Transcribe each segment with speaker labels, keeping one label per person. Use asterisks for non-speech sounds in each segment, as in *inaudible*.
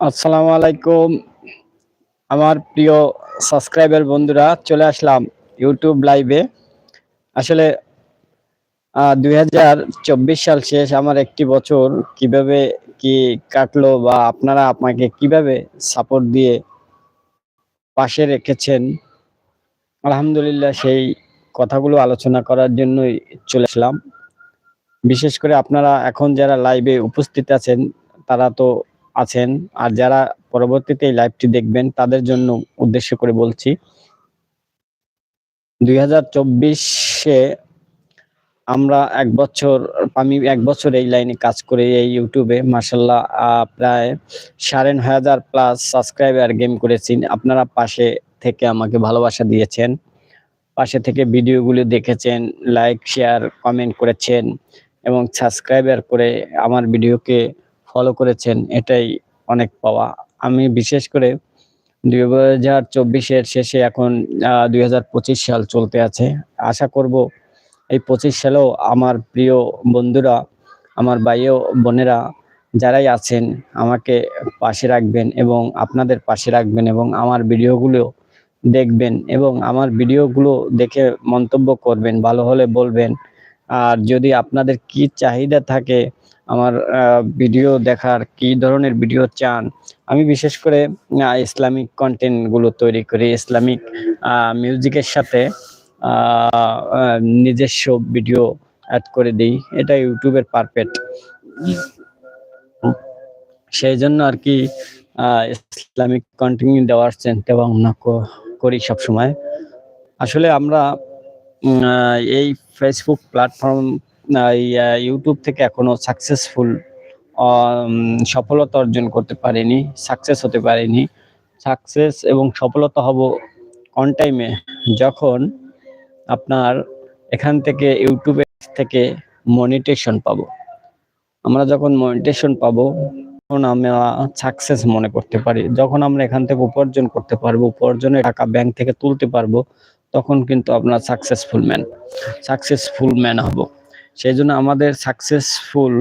Speaker 1: আসসালামু আলাইকুম। আমার প্রিয় সাবস্ক্রাইবার বন্ধুরা, চলে আসলাম ইউটিউব লাইভে। আসলে দু হাজার চব্বিশ সাল শেষ, আমার একটি বছর কীভাবে কি কাটলো বা আপনারা আপনাকে কীভাবে সাপোর্ট দিয়ে পাশে রেখেছেন, আলহামদুলিল্লাহ সেই কথাগুলো আলোচনা করার জন্যই চলে আসলাম। বিশেষ করে আপনারা এখন যারা লাইভে উপস্থিত আছেন, তারা তো আছেন। আর যারা পরবর্তীতে এই লাইভটি দেখবেন, তাদের জন্য উদ্দেশ্য করে বলছি, দুই হাজার চব্বিশে আমরা এক বছর, আমি এক বছর এই লাইনে কাজ করে, এই ইউটিউবে। মার্শাল্লাহ প্রায় সাড়ে নয় হাজার প্লাস সাবস্ক্রাইবার গেম করেছি। আপনারা পাশে থেকে আমাকে ভালোবাসা দিয়েছেন, পাশে থেকে ভিডিওগুলো দেখেছেন লাইক শেয়ার কমেন্ট করেছেন, এবং সাবস্ক্রাইবার করে আমার ভিডিওকে ফলো করেছেন, এটাই অনেক পাওয়া। আমি বিশেষ করে দুই হাজার চব্বিশের শেষে এখন দুই হাজার পঁচিশ সাল চলতে আছে। আশা করব এই পঁচিশ সালেও আমার প্রিয় বন্ধুরা, আমার ভাইও বোনেরা যারাই আছেন, আমাকে পাশে রাখবেন এবং আপনাদের পাশে রাখবেন এবং আমার ভিডিওগুলো দেখবেন এবং আমার ভিডিওগুলো দেখে মন্তব্য করবেন, ভালো হলে বলবেন। আর যদি আপনাদের কি চাহিদা থাকে আমার ভিডিও দেখার, কি ধরনের ভিডিও চান, আমি বিশেষ করে ইসলামিক কন্টেন্টগুলো তৈরি করি, ইসলামিক মিউজিকের সাথে নিজস্ব ভিডিও অ্যাড করে দিই। এটা ইউটিউবের পারফেক্ট সেই জন্য আর কি ইসলামিক কন্টেন্ট দেওয়ার চিন্তা ভাবনা করি সবসময়। আসলে আমরা এই ফেসবুক প্ল্যাটফর্ম ইউটিউব থেকে এখনও সাকসেসফুল সফলতা অর্জন করতে পারিনি সাকসেস হতে পারিনি। সাকসেস এবং সফলতা হব অন টাইমে যখন আপনার এখান থেকে ইউটিউবে থেকে মনিটেশন পাবো। আমরা যখন মনিটেশন পাবো, তখন আমরা সাকসেস মনে করতে পারি। যখন আমরা এখান থেকে উপার্জন করতে পারব, উপার্জনের টাকা ব্যাংক থেকে তুলতে পারব তখন কিন্তু আপনার সাকসেসফুল ম্যান সাকসেসফুল ম্যান হব। সেই জন্য আমাদের সাকসেসফুল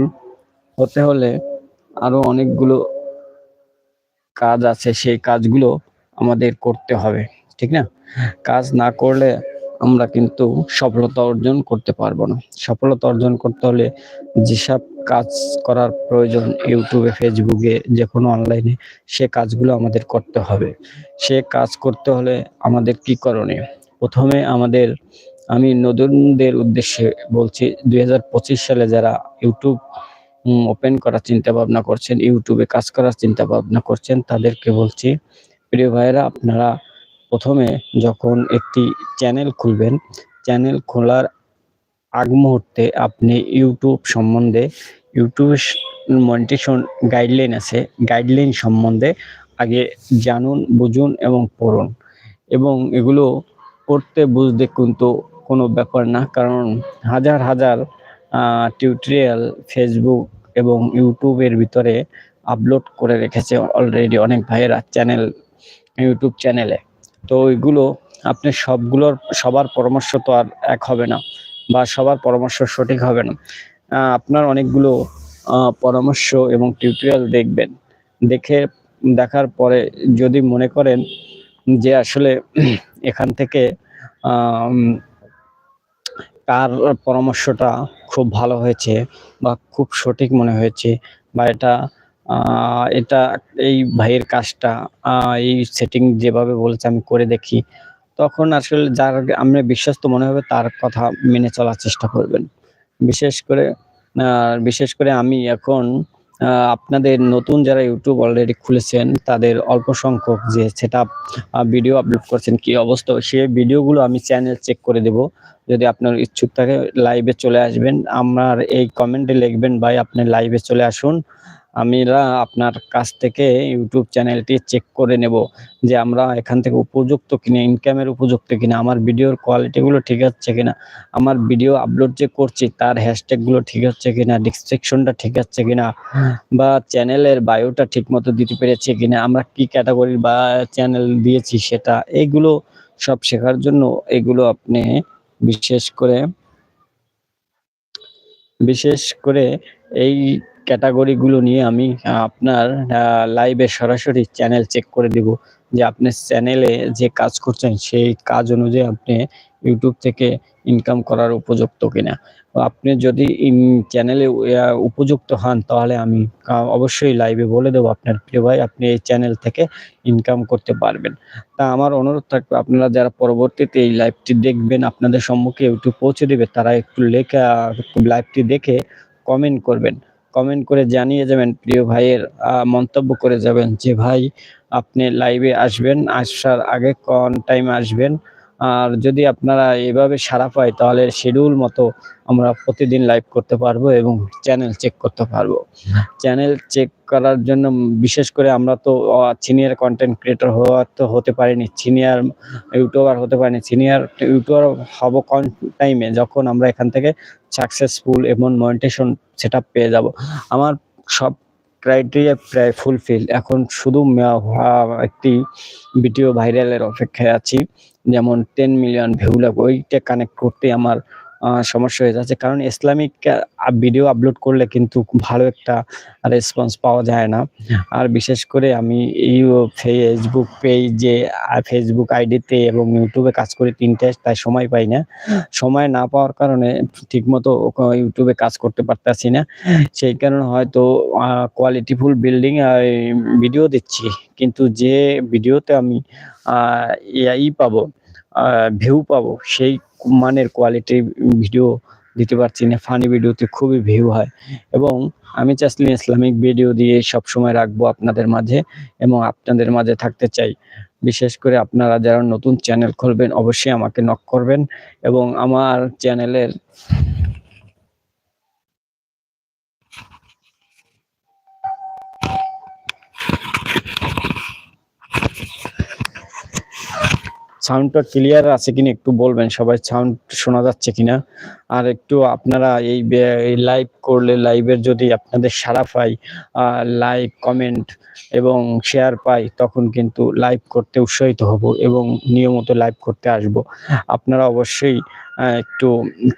Speaker 1: হতে হলে আরও অনেকগুলো কাজ আছে, সেই কাজগুলো আমাদের করতে হবে, ঠিক না? কাজ না করলে আমরা কিন্তু সফলতা অর্জন করতে পারব না। সফলতা অর্জন করতে হলে যেসব কাজ করার প্রয়োজন, ইউটিউবে, ফেসবুকে যে কোনো অনলাইনে, সে কাজগুলো আমাদের করতে হবে। সে কাজ করতে হলে আমাদের কি করণীয়? প্রথমে আমাদের, আমি নতুনদের উদ্দেশ্যে বলছি, দুই হাজার পঁচিশ সালে যারা ইউটিউব ওপেন করার চিন্তা ভাবনা করছেন, ইউটিউবে কাজ করার চিন্তা ভাবনা করছেন, তাদেরকে বলছি, প্রিয় ভাইয়েরা, আপনারা প্রথমে যখন একটি চ্যানেল খুলবেন, চ্যানেল খোলার আগ মুহূর্তে আপনি ইউটিউব সম্বন্ধে, ইউটিউব মনিটেশন গাইডলাইন আছে গাইডলাইন সম্বন্ধে আগে জানুন, বুঝুন এবং পড়ুন। এবং এগুলো পড়তে বুঝতে কিন্তু কোনো ব্যাপার না, কারণ হাজার হাজার টিউটোরিয়াল ফেসবুক এবং ইউটিউবের ভিতরে আপলোড করে রেখেছে অলরেডি অনেক ভাইয়েরা চ্যানেল ইউটিউব চ্যানেলে তো ওইগুলো আপনি সবগুলোর, সবার পরামর্শ তো আর এক হবে না বা সবার পরামর্শ সঠিক হবে না। আপনার অনেকগুলো পরামর্শ এবং টিউটোরিয়াল দেখবেন। দেখে দেখার পরে যদি মনে করেন যে আসলে এখান থেকে কার পরামর্শটা খুব ভালো হয়েছে বা খুব সঠিক মনে হয়েছে বা এটা এটা এই ভাইয়ের কাজটা এই সেটিং যেভাবে বলেছে আমি করে দেখি, তখন আসলে যার আমরা বিশ্বস্ত মনে হবে তার কথা মেনে চলার চেষ্টা করবেন। বিশেষ করে বিশেষ করে আমি এখন আপনাদের নতুন যারা ইউটিউব অলরেডি খুলেছেন, তাদের অল্প সংখ্যক যে সেট ভিডিও আপলোড করছেন, কি অবস্থা, সে ভিডিওগুলো আমি চ্যানেল চেক করে দেব। যদি আপনার ইচ্ছুক থাকে লাইভে চলে আসবেন। আমার এই কমেন্টে লিখবেন, ভাই, আপনি লাইভে চলে আসুন। আমিরা আপনার কাছ থেকে ইউটিউব চ্যানেলটি চেক করে নেব যে আমরা এখান থেকে উপযুক্ত কিনা ইনকামের উপযুক্ত কিনা, আমার ভিডিওর কোয়ালিটিগুলো ঠিক আছে কিনা, আমার ভিডিও আপলোড যে করছি তার হ্যাশট্যাগুলো ঠিক আছে কিনা ডিসক্রিপশনটা ঠিক আছে কিনা, বা চ্যানেলের বায়োটা ঠিক মতো দিতে পেরেছে কিনা, আমরা কি ক্যাটাগরির বা চ্যানেল দিয়েছি সেটা এইগুলো সব শেখার জন্য এগুলো আপনি বিশেষ করে বিশেষ করে এই ক্যাটাগরিগুলো নিয়ে আমি আপনার লাইভে সরাসরি চ্যানেল চেক করে দিব যে আপনি চ্যানেলে যে কাজ করছেন, সেই কাজ অনুযায়ী আপনি ইউটিউব থেকে ইনকাম করার উপযুক্ত কিনা। আপনি যদি চ্যানেলে উপযুক্ত হন, তাহলে আমি অবশ্যই লাইভে বলে দেবো আপনার প্রিয় ভাই, আপনি এই চ্যানেল থেকে ইনকাম করতে পারবেন। তা আমার অনুরোধ থাকবে, আপনারা যারা পরবর্তীতে এই লাইভটি দেখবেন, আপনাদের সম্মুখে ইউটিউব পৌঁছে দেবে, তারা একটু লেখা লাইভটি দেখে কমেন্ট করবেন। কমেন্ট করে জানিয়ে যাবেন, প্রিয় ভাইয়ের মন্তব্য করে যাবেন যে, ভাই, আপনি লাইভে আসবেন, আসার আগে কোন টাইম আসবেন? আর যদি আপনারা এভাবে সাড়া পায়, তাহলে শিডিউল মতো আমরা প্রতিদিন লাইভ করতে পারব এবং চ্যানেল চেক করতে পারব। চ্যানেল চেক করার জন্য বিশেষ করে আমরা তো সিনিয়র কন্টেন্ট ক্রিয়েটর হওয়া তো হতে পারিনি সিনিয়র ইউটিউবার হতে পারিনি। সিনিয়র ইউটিউবার হব কোন টাইমে যখন আমরা এখান থেকে সাকসেসফুল এবং মনিটেশন সেট পেয়ে যাব। আমার সব ক্রাইটেরিয়া প্রায় ফুলফিল এখন শুধু একটি ভিডিও ভাইরালের অপেক্ষায় আছি। যেমন টেন মিলিয়ন ভিউ লাগবে ওইটা কানেক্ট করতে আমার সমস্যা হয়ে যাচ্ছে। কারণ ইসলামিক ভিডিও আপলোড করলে কিন্তু ভালো একটা রেসপন্স পাওয়া যায় না। আর বিশেষ করে আমি এই ফেসবুক পেজে ফেসবুক আইডিতে এবং ইউটিউবে কাজ করি তিনটে তাই সময় পাই না। সময় না পাওয়ার কারণে ঠিকমতো ইউটিউবে কাজ করতে পারতাছি না। সেই কারণে হয়তো কোয়ালিটিফুল বিল্ডিং ভিডিও দিচ্ছি। কিন্তু যে ভিডিওতে আমি আহ, ই পাবো ভিউ পাবো। সেই মানের কোয়ালিটি ভিডিও দিতে পারছি না। ফানি ভিডিওতে খুবই ভিউ হয়। এবং আমি চাইলে ইসলামিক ভিডিও দিয়ে সব সময় রাখব আপনাদের মাঝে এবং আপনাদের মাঝে থাকতে চাই। বিশেষ করে আপনারা যারা নতুন চ্যানেল খুলবেন, অবশ্যই আমাকে নক করবেন এবং আমার চ্যানেলের সাউন্ডটা ক্লিয়ার আছে কিনা একটু বলবেন? সবাই সাউন্ড শোনা যাচ্ছে কিনা? আর একটু আপনারা এই লাইভ করলে লাইভের যদি আপনাদের সারা পাই লাইক কমেন্ট এবং শেয়ার পাই, তখন কিন্তু লাইভ করতে উৎসাহিত হব এবং নিয়মিত লাইভ করতে আসব। আপনারা অবশ্যই একটু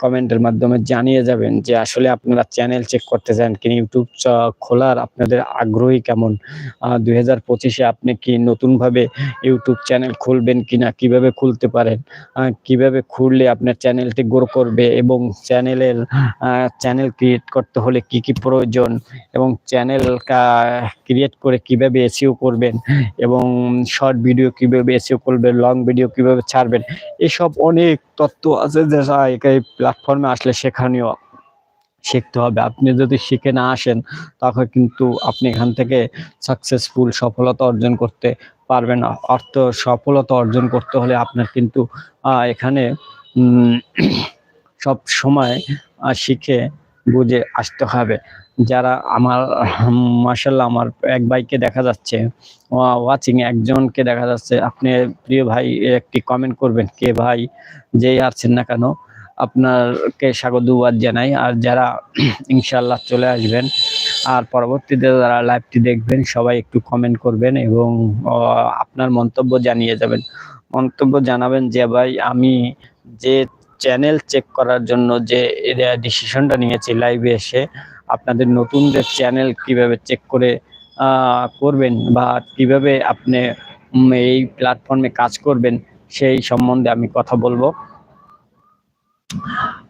Speaker 1: কমেন্টের মাধ্যমে জানিয়ে যাবেন যে আসলে আপনারা চ্যানেল চেক করতে চান কিনা ইউটিউব খোলার আপনাদের আগ্রহী কেমন? দুই হাজার পঁচিশে আপনি কি নতুনভাবে ইউটিউব চ্যানেল খুলবেন কিনা, কীভাবে খুলতে পারেন? কীভাবে খুললে আপনার চ্যানেলটি গ্রো করবে এবং চ্যানেলের চ্যানেল ক্রিয়েট করতে হলে কি কি প্রয়োজন এবং চ্যানেল ক্রিয়েট করে কীভাবে এসিও করবেন এবং শর্ট ভিডিও কীভাবে এসিও করবেন লং ভিডিও কীভাবে ছাড়বেন, এসব অনেক তত্ত্ব আছে যেটা এই প্ল্যাটফর্মে আসলে শেখানীয় শিখতে হবে। আপনি যদি শিখে না আসেন তখন কিন্তু আপনি এখান থেকে সাকসেসফুল সফলতা অর্জন করতে পারবেন না। অর্থ সফলতা অর্জন করতে হলে আপনার কিন্তু এখানে সব সময় শিখে বুঝে আসতে হবে। যারা আমার মার্শাল্লাহ আমার এক ভাইকে দেখা যাচ্ছে ওয়াচিং একজনকে দেখা যাচ্ছে, আপনি প্রিয় ভাই একটি কমেন্ট করবেন, কে ভাই? যেই আসছেন না কেন? আপনারকে স্বাগতবাদ জানাই। আর যারা *clears throat* ইনশাল্লাহ চলে আসবেন, আর পরবর্তীতে যারা লাইভটি দেখবেন, সবাই একটু কমেন্ট করবেন এবং আপনার মন্তব্য জানিয়ে যাবেন। মন্তব্য জানাবেন যে, ভাই, আমি যে চ্যানেল চেক করার জন্য যে ডিসিশনটা নিয়েছি লাইভে এসে, আপনাদের নতুনদের চ্যানেল কীভাবে চেক করে করবেন বা কীভাবে আপনি এই প্ল্যাটফর্মে কাজ করবেন, সেই সম্বন্ধে আমি কথা বলব।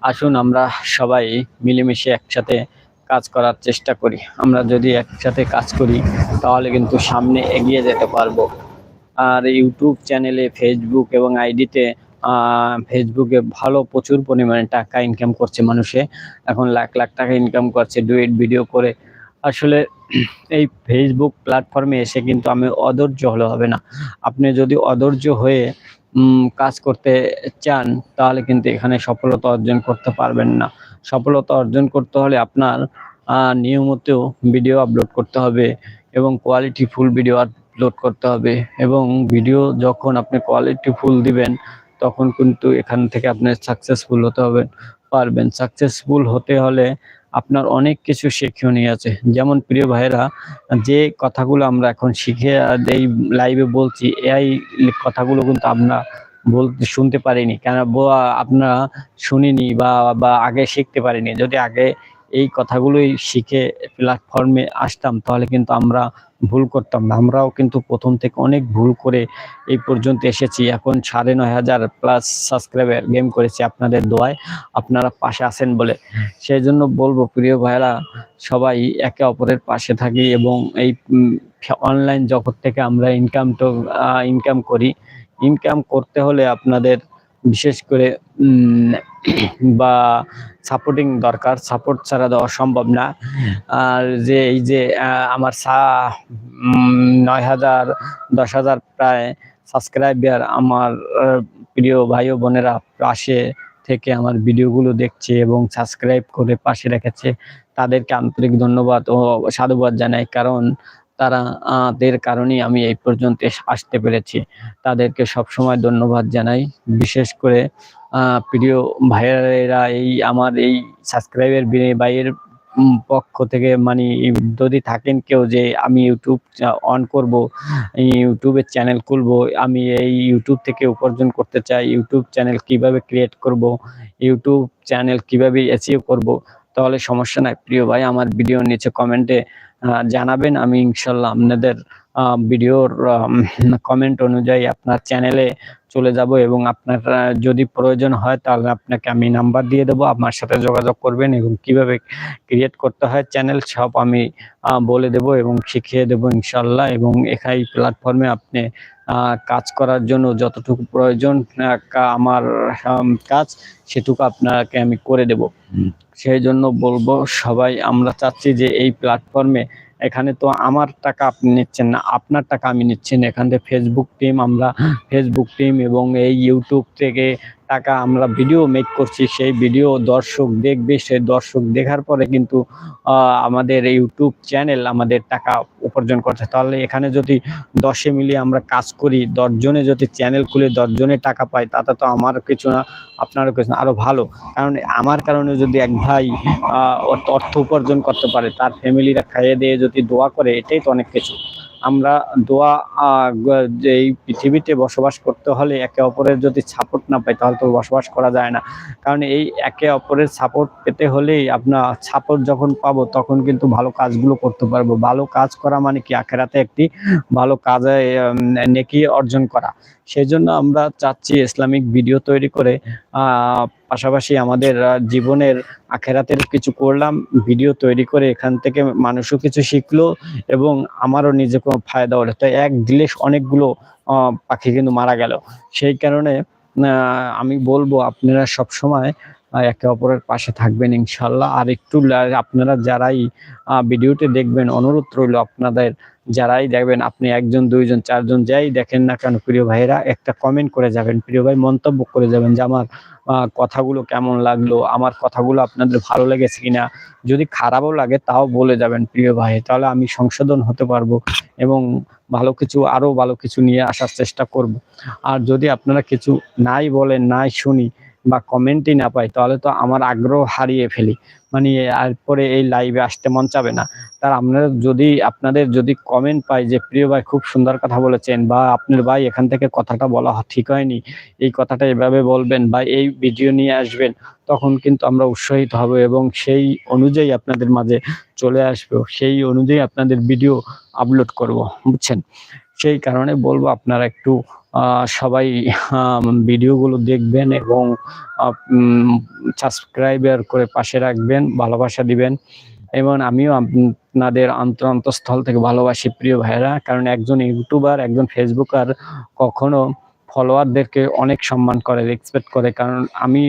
Speaker 1: আসুন আমরা সবাই মিলেমিশে একসাথে কাজ করার চেষ্টা করি। আমরা যদি একসাথে কাজ করি, তাহলে কিন্তু সামনে এগিয়ে যেতে পারব। আর ইউটিউব চ্যানেলে ফেসবুক এবং আইডিতে ফেসবুকে ভালো প্রচুর পরিমাণে টাকা ইনকাম করছে মানুষে। এখন লাখ লাখ টাকা ইনকাম করছে ডুয়েট ভিডিও করে। আসলে *clears throat* এই ফেসবুক প্ল্যাটফর্মে এসে কিন্তু আমি অধৈর্য হলে হবে না। আপনি যদি অধৈর্য হয়ে কাজ করতে চান, তাহলে কিন্তু এখানে সফলতা অর্জন করতে পারবেন না। সফলতা অর্জন করতে হলে আপনার নিয়মিত ভিডিও আপলোড করতে হবে এবং কোয়ালিটি ফুল ভিডিও আপলোড করতে হবে। এবং ভিডিও যখন আপনি কোয়ালিটি ফুল দিবেন তখন কিন্তু এখান থেকে আপনার সাকসেসফুল হতে হবে, পারবেন। সাকসেসফুল হতে হলে আপনার অনেক কিছু শিক্ষণীয় আছে। যেমন প্রিয় ভাইরা যে কথাগুলো আমরা এখন শিখে এই লাইভে বলছি এই কথাগুলো কিন্তু আমরা বলতে শুনতে পারিনি। কেন আপনারা শুনিনি বা বা আগে শিখতে পারিনি। যদি আগে এই কথাগুলোই শিখে প্ল্যাটফর্মে আসতাম, তাহলে কিন্তু আমরা ভুল করতাম না। আমরাও কিন্তু প্রথম থেকে অনেক ভুল করে এই পর্যন্ত এসেছি। এখন সাড়ে নয় হাজার প্লাস সাবস্ক্রাইবার গেম করেছি আপনাদের দোয়ায়। আপনারা পাশে আছেন বলে। সেই জন্য বলব, প্রিয় ভাইরা সবাই একে অপরের পাশে থাকি এবং এই অনলাইন জগৎ থেকে আমরা ইনকাম তো ইনকাম করি। ইনকাম করতে হলে আপনাদের বিশেষ করে বা সাপোর্টিং দরকার সাপোর্ট ছাড়া দেওয়া সম্ভব না। আর যে এই যে আমার সা নয় হাজার, দশ হাজার প্রায় সাবস্ক্রাইবার আমার প্রিয় ভাই বোনেরা পাশে থেকে আমার ভিডিওগুলো দেখছে এবং সাবস্ক্রাইব করে পাশে রেখেছে। তাদেরকে আন্তরিক ধন্যবাদ ও সাধুবাদ জানাই। কারণ তারা আহ, দের কারণেই আমি এই পর্যন্ত আসতে পেরেছি। তাদেরকে সবসময় ধন্যবাদ জানাই। বিশেষ করে প্রিয় ভাইয়েরা এই আমার এই সাবস্ক্রাইবের ভাইয়ের পক্ষ থেকে মানে যদি থাকেন কেউ যে আমি ইউটিউব অন করব ইউটিউবের চ্যানেল খুলব আমি এই ইউটিউব থেকে উপার্জন করতে চাই ইউটিউব চ্যানেল কীভাবে ক্রিয়েট করব ইউটিউব চ্যানেল কীভাবে এসিও করব তাহলে সমস্যা নাই। প্রিয় ভাই আমার ভিডিওর নিচে কমেন্টে জানাবেন। আমি ইনশাল্লাহ আপনাদের ভিডিওর কমেন্ট অনুযায়ী আপনার চ্যানেলে চলে যাব এবং আপনার যদি প্রয়োজন হয় তাহলে আপনাকে আমি নাম্বার দিয়ে দেবো। আপনার সাথে যোগাযোগ করবেন এবং কীভাবে ক্রিয়েট করতে হয় চ্যানেল সব আমি বলে দেব এবং শিখিয়ে দেব ইনশাল্লাহ। এবং এখানে প্ল্যাটফর্মে আপনি কাজ করার জন্য যতটুকু প্রয়োজন আমার কাজ সেটুকু আপনাকে আমি করে দেব। সেই জন্য বলব সবাই আমরা চাচ্ছি যে এই প্ল্যাটফর্মে এখানে তো আমার টাকা আপনি নিচ্ছেন না আপনার টাকা আমি নিচ্ছেন না। এখান থেকে ফেসবুক টিম আমরা ফেসবুক টিম এবং এই ইউটিউব থেকে টাকা আমরা ভিডিও মেক করছি, সেই ভিডিও দর্শক দেখবে, সেই দর্শক দেখার পরে কিন্তু আমাদের ইউটিউব চ্যানেল আমাদের টাকা উপার্জন করছে। তাহলে এখানে যদি দশে মিলিয়ে আমরা কাজ করি, দশজনে যদি চ্যানেল খুলে দশজনে টাকা পাই তাতে তো আমার কিছু না, আপনারও কিছু না, আরও ভালো। কারণ আমার কারণে যদি এক ভাই অর্থ উপার্জন করতে পারে, তার ফ্যামিলিরা খাইয়ে দিয়ে যদি দোয়া করে, এটাই তো অনেক কিছু। আমরা দোয়া এই পৃথিবীতে বসবাস করতে হলে একে অপরের যদি সাপোর্ট না পাই, তাহলে তো বসবাস করা যায় না। কারণ এই একে অপরের সাপোর্ট পেতে হলেই আপনার সাপোর্ট যখন পাব, তখন কিন্তু ভালো কাজগুলো করতে পারব। ভালো কাজ করা মানে কি? আখেরাতে একটি ভালো কাজে নেকি অর্জন করা। সেই জন্য আমরা চাচ্ছি ইসলামিক ভিডিও তৈরি করে পাশাপাশি আমাদের জীবনের আখেরাতের কিছু করলাম, ভিডিও তৈরি করে এখান থেকে মানুষও কিছু শিখলো এবং আমারও নিজেকে ফায়দা হলো। তাই এক দিলে অনেকগুলো পাখি কিন্তু মারা গেল। সেই কারণে আমি বলব আপনারা সব সময় একে অপরের পাশে থাকবেন ইনশাল্লাহ। আর একটু আপনারা যারাই ভিডিওটি দেখবেন, অনুরোধ রইল আপনাদের যারাই দেখবেন, আপনি একজন, দুইজন, চারজন যাই দেখেন না কেন, প্রিয় ভাইরা একটা কমেন্ট করে যাবেন। প্রিয় ভাই, মন্তব্য করে যাবেন যে আমার কথাগুলো কেমন লাগল, আমার কথাগুলো আপনাদের ভালো লেগেছে কিনা। যদি খারাপও লাগে তাও বলে যাবেন, প্রিয় ভাই, তাহলে আমি সংশোধন হতে পারব এবং ভালো কিছু, আরও ভালো কিছু নিয়ে আসার চেষ্টা করব। আর যদি আপনারা কিছু নাই বলেন, নাই শুনি বা কমেন্টই না পাই, তাহলে তো আমার আগ্রহ হারিয়ে ফেলি। মানে এরপরে এই লাইভে আসতে মন চাবে না। তার আপনারা যদি, আপনাদের যদি কমেন্ট পাই যে, প্রিয় ভাই খুব সুন্দর কথা বলেছেন বা, আপনার ভাই এখান থেকে কথাটা বলা ঠিক হয়নি, এই কথাটা এভাবে বলবেন বা, এই ভিডিও নিয়ে আসবেন তখন কিন্তু আমরা উৎসাহিত হব এবং সেই অনুযায়ী আপনাদের মাঝে চলে আসব, সেই অনুযায়ী আপনাদের ভিডিও আপলোড করব, বুঝছেন? সেই কারণে বলব আপনারা একটু সবাই ভিডিওগুলো দেখবেন এবং সাবস্ক্রাইবার করে পাশে রাখবেন, ভালোবাসা দিবেন। এবং আমিও আপনাদের অন্তর অন্তঃস্থল থেকে ভালোবাসি প্রিয় ভাইরা কারণ একজন ইউটিউবার, একজন ফেসবুকার কখনো ফলোয়ারদেরকে অনেক সম্মান করে রেসপেক্ট করে। কারণ আমি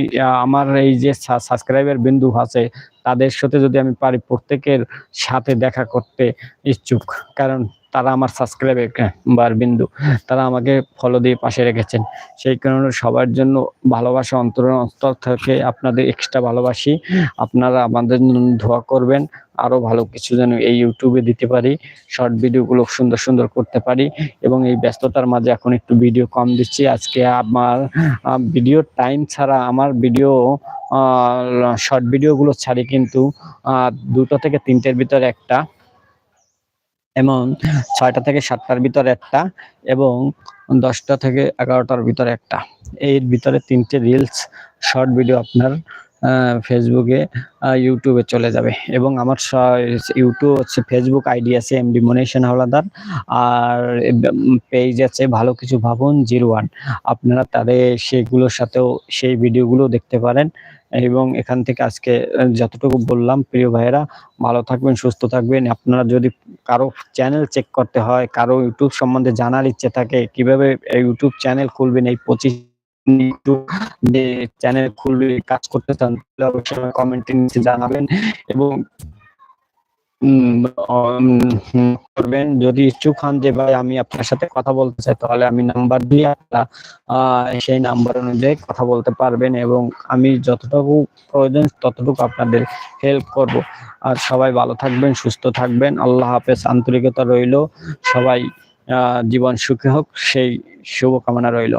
Speaker 1: আমার এই যে সাবস্ক্রাইবার বিন্দু আছে, তাদের সাথে যদি আমি পারি প্রত্যেকের সাথে দেখা করতে ইচ্ছুক। কারণ তারা আমার সাবস্ক্রাইবার বিন্দু, তারা আমাকে ফলো দিয়ে পাশে রেখেছেন। সেই কারণে সবার জন্য ভালোবাসা অন্তর অন্তর থেকে আপনাদের এক্সট্রা ভালোবাসি। আপনারা আমাদের দোয়া করবেন আরও ভালো কিছু যেন এই ইউটিউবে দিতে পারি শর্ট ভিডিওগুলো সুন্দর সুন্দর করতে পারি এবং এই ব্যস্ততার মাঝে এখন একটু ভিডিও কম দিচ্ছি। আজকে আমার ভিডিও টাইম ছাড়া আমার ভিডিও শর্ট ভিডিওগুলো ছাড়ি কিন্তু দুটো থেকে তিনটের ভিতরে একটা। এবং ছয়টা থেকে সাতটার ভিতরে একটা এবং দশটা থেকে এগারোটার ভিতরে একটা। এর ভিতরে তিনটে রিলস শর্ট ভিডিও আপনার ফেসবুকে ইউটিউবে চলে যাবে। এবং আমার ইউটিউব হচ্ছে ফেসবুক আইডি আছে এমডি মনিশন হাওলাদার আর পেজ আছে ভালো কিছু ভাবুন জিরো ওয়ান আপনারা তাদের সেগুলোর সাথেও সেই ভিডিওগুলো দেখতে পারেন। এবং এখান থেকে আজকে যতটুকু বললাম, প্রিয় ভাইয়েরা, ভালো থাকবেন, সুস্থ থাকবেন। আপনারা যদি কারও চ্যানেল চেক করতে হয়, কারও ইউটিউব সম্বন্ধে জানার ইচ্ছে থাকে, কীভাবে ইউটিউব চ্যানেল খুলবেন, এই পঁচিশ চ্যানেল খুলবে, কাজ করতে চান অবশ্যই কমেন্টের নিচে জানাবেন। এবং করবেন। যদি ইচ্ছুক হন যে, ভাই, আমি আপনার সাথে কথা বলতে চাই, তাহলে আমি নাম্বার দিয়ে আপনারা সেই নাম্বার অনুযায়ী কথা বলতে পারবেন এবং আমি যতটুকু প্রয়োজন ততটুকু আপনাদের হেল্প করব। আর সবাই ভালো থাকবেন, সুস্থ থাকবেন। আল্লাহ হাফেজ। আন্তরিকতা রইল। সবাই জীবন সুখী হোক। সেই শুভকামনা রইল।